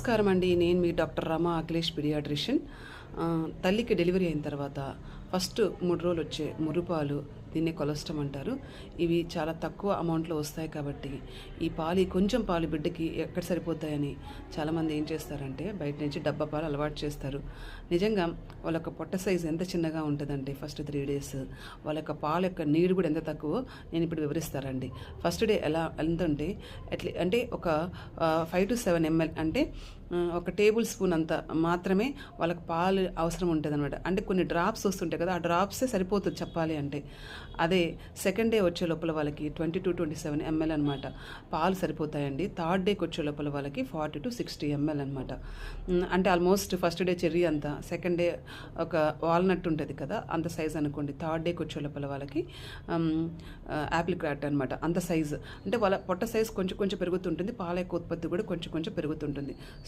నమస్కారం అండి నేను మీ డాక్టర్ రమా అఖిలేష్ పీడియాట్రిషియన్. తల్లికి డెలివరీ అయిన తర్వాత ఫస్ట్ మూడు రోజులు వచ్చే మురుపాలు దీన్నే కొలెస్ట్రామ్ అంటారు. ఇవి చాలా తక్కువ అమౌంట్లో వస్తాయి కాబట్టి ఈ పాలు కొంచెం పాలు బిడ్డకి ఎక్కడ సరిపోతాయని చాలామంది ఏం చేస్తారంటే బయట నుంచి డబ్బా పాలు అలవాటు చేస్తారు. నిజంగా వాళ్ళ యొక్క పొట్ట సైజ్ ఎంత చిన్నగా ఉంటుందంటే ఫస్ట్ త్రీ డేస్ వాళ్ళ యొక్క పాల యొక్క నీరు కూడా ఎంత తక్కువ నేను ఇప్పుడు వివరిస్తారండి ఫస్ట్ డే ఎలా ఎంత అంటే అట్లీ అంటే ఒక ఫైవ్ టు సెవెన్ ఎంఎల్ అంటే ఒక టేబుల్ స్పూన్ అంత మాత్రమే వాళ్ళకి పాలు అవసరం ఉంటుంది అనమాట అంటే కొన్ని డ్రాప్స్ వస్తుంటాయి కదా ఆ డ్రాప్సే సరిపోతుంది చెప్పాలి అంటే. అదే సెకండ్ డే వచ్చే లోపల వాళ్ళకి twenty to twenty seven ML అనమాట పాలు సరిపోతాయండి. థర్డ్ డేకి వచ్చే లోపల వాళ్ళకి ఫార్టీ టు సిక్స్టీ ఎంఎల్ అనమాట అంటే ఆల్మోస్ట్ ఫస్ట్ డే చెర్రీ అంత సెకండ్ డే ఒక వాల్నట్ ఉంటుంది కదా అంత సైజ్ అనుకోండి. థర్డ్ డేకి వచ్చే లోపల వాళ్ళకి యాపిల్ క్రాట్ అనమాట అంత సైజు అంటే వాళ్ళ పొట్ట సైజ్ కొంచెం కొంచెం పెరుగుతుంటుంది. పాల యొక్క ఉత్పత్తి కూడా కొంచెం కొంచెం పెరుగుతుంటుంది.